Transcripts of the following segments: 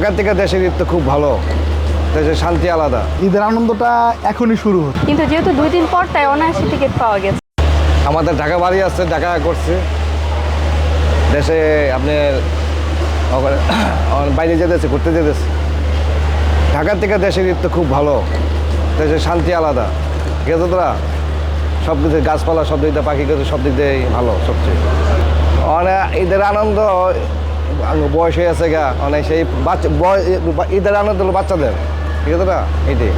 ঢাকার থেকে দেশের ঈদ তো খুব ভালো। দেশের শান্তি আলাদা। ঈদের আনন্দটা এখনই শুরু হচ্ছে। কিন্তু যেহেতু দুই দিন পর তাই অনায়াসে টিকিট পাওয়া গেছে। আমাদের ঢাকা বাড়ি আছে ঢাকা করছে। দেশে আপনার ওখানে বাইরে যেতেছে ঘুরতে যেতেছে। ঢাকার থেকে দেশের ঈদ তো খুব ভালো। দেশের শান্তি আলাদা। গেছে তোরা সব কিছু গাছপালা সব দিক দিয়ে পাখি গেছে সব দিক দিয়েই ভালো সবচেয়ে। অনেক ঈদের আনন্দ বয়স হয়ে আছে গা অনেক সেই বাচ্চা বয়- ঈদের আনন্দ হলো বাচ্চাদের ঠিক আছে না? এটাই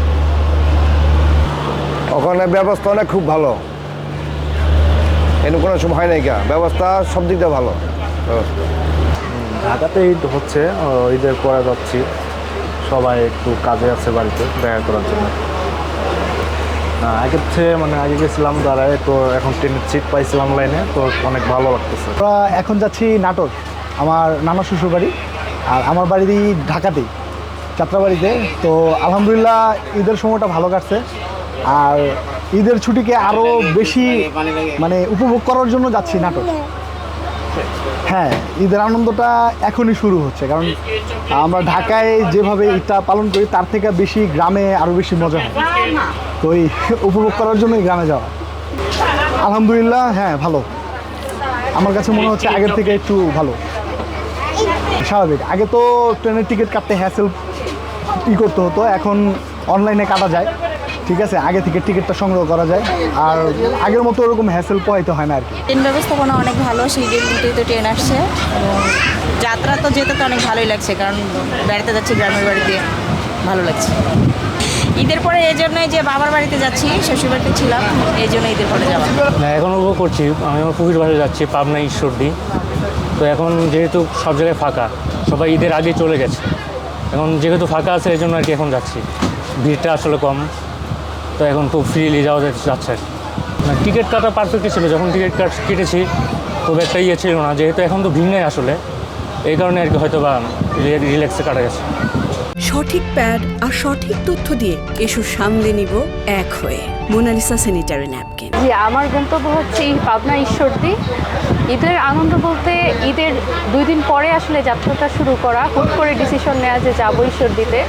ওখানে ব্যবস্থা অনেক খুব ভালো। এর কোনো সময় হয় নাই গা ব্যবস্থা সব দিক দিয়ে ভালো। ব্যবস্থা। ঢাকাতে ঈদ হচ্ছে ও, ঈদের পরে যাচ্ছি। সবাই একটু কাজে আছে বাড়িতে দেখা করার জন্য। আগের চেয়ে মানে আগে গেছিলাম দাঁড়ায় তো এখন ট্রেনের সিট পাইছিলাম লাইনে তো অনেক ভালো লাগতেছে। আমরা এখন যাচ্ছি নাটক আমার নানা শ্বশুর বাড়ি আর আমার বাড়ি ঢাকাতেই যাত্রাবাড়িতে তো আলহামদুলিল্লাহ ঈদের সময়টা ভালো কাটছে। আর ঈদের ছুটিকে আরও বেশি মানে উপভোগ করার জন্য যাচ্ছি নাটক। হ্যাঁ ঈদের আনন্দটা এখনই শুরু হচ্ছে। কারণ আমরা ঢাকায় যেভাবে ঈদটা পালন করি, তার থেকে বেশি গ্রামে আরও বেশি মজা হয়। তো এই উপভোগ করার জন্যই গ্রামে যাওয়া। আলহামদুলিল্লাহ হ্যাঁ ভালো। আমার কাছে মনে হচ্ছে আগের থেকে একটু ভালো। স্বাভাবিক। আগে তো ট্রেনের টিকিট কাটতে হ্যাসেল ই করতে হতো, এখন অনলাইনে কাটা যায়, ঠিক আছে? আগে থেকে টিকিটটা সংগ্রহ করা যায়, আর আগের মতো ওরকম হ্যাসেল পোহাইতে হয় না আর কি। ট্রেন ব্যবস্থাপনা অনেক ভালো শিডিউল মতোই তো ট্রেন আসছে। যাত্রা তো যেতে তো অনেক ভালোই লাগছে, কারণ বেড়াতে যাচ্ছি গ্রামের বাড়িতে, ভালো লাগছে। ঈদের পরে এই জন্যই যে বাবার বাড়িতে যাচ্ছি শ্বশুর বাড়িতে ছিলাম, এই জন্য ঈদের পরে যাওয়া। এখন উপভোগ করছি, আমি আমার পুকুর বাসে যাচ্ছি, পাবনা ঈশ্বরদী। তো এখন যেহেতু সব জায়গায় ফাঁকা, সবাই ঈদের আগে চলে গেছে। এখন যেহেতু ফাঁকা আছে, এই জন্য আর কি এখন যাচ্ছি। ভিড়টা আসলে কম, তো এখন খুব ফ্রিলি যাওয়া যাচ্ছে আর। না টিকিট কাটা পারফেক্টই ছিল, যখন টিকিট কাট কেটেছি, খুব একটা ইয়ে ছিল না। যেহেতু এখন তো ভিড় নেই আসলে, এই কারণে আর কি হয়তো বা রিল্যাক্সে কাটা গেছে। সঠিক প্যাড আর সঠিক তথ্য দিয়ে এসব সামলে নিব এক হয়ে। মোনালিসা স্যানিটারি ন্যাপকিন জি, আমার গন্তব্য হচ্ছে এই পাবনা ঈশ্বরদী। ঈদের আনন্দ বলতে ঈদের দুই দিন পরে আসলে যাত্রাটা শুরু করা, হুট করে ডিসিশন নেওয়া যে যাব ঈশ্বরদীতে।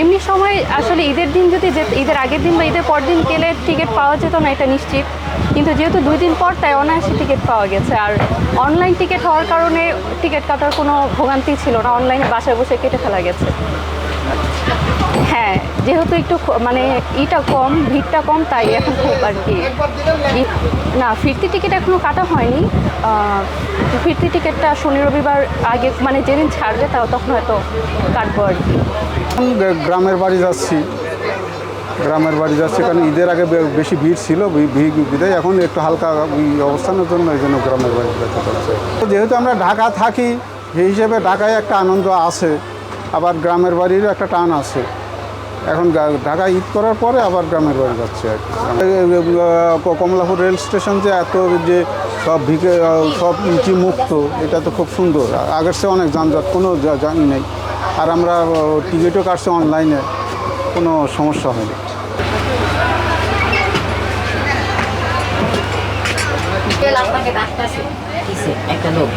এমনি সময় আসলে ঈদের দিন যদি যে, ঈদের আগের দিন বা ঈদের পর দিন গেলে টিকিট পাওয়া যেত না, এটা নিশ্চিত। কিন্তু যেহেতু দুই দিন পর, তাই অনায়াসে টিকিট পাওয়া গেছে। আর অনলাইন টিকিট হওয়ার কারণে টিকিট কাটার কোনো ভোগান্তি ছিল না অনলাইনে বাসায় বসে কেটে ফেলা গেছে। হ্যাঁ যেহেতু একটু মানে ইটা কম, ভিড়টা কম, তাই এখন খুব আর কি। না, ফিরতি টিকিট এখনও কাটা হয়নি। ফিরতি টিকিটটা শনি রবিবার আগে মানে যেদিন ছাড়বে তাও তখন হয়তো কাটবো আর কি। গ্রামের বাড়ি যাচ্ছি। গ্রামের বাড়ি যাচ্ছি, কারণ ঈদের আগে বেশি ভিড় ছিল ভিড় এখন একটু হালকা অবস্থানের জন্য এই জন্য গ্রামের বাড়ি যেতে পারছে যেহেতু আমরা ঢাকা থাকি, সেই হিসেবে ঢাকায় একটা আনন্দ আছে, আবার গ্রামের বাড়িরও একটা টান আছে। এখন গা- ঢাকা ঈদ করার পরে আবার গ্রামের বাড়ি যাচ্ছে আর ক- কমলাপুর রেল স্টেশন যে এত যে সব ভিকে সব ইঞ্চি মুক্ত এটা তো খুব সুন্দর। আগের সে অনেক যানজট কোনো জানি নেই। আর আমরা টিকিটও কাটছি অনলাইনে কোনো সমস্যা হয়নি। একটা লোক।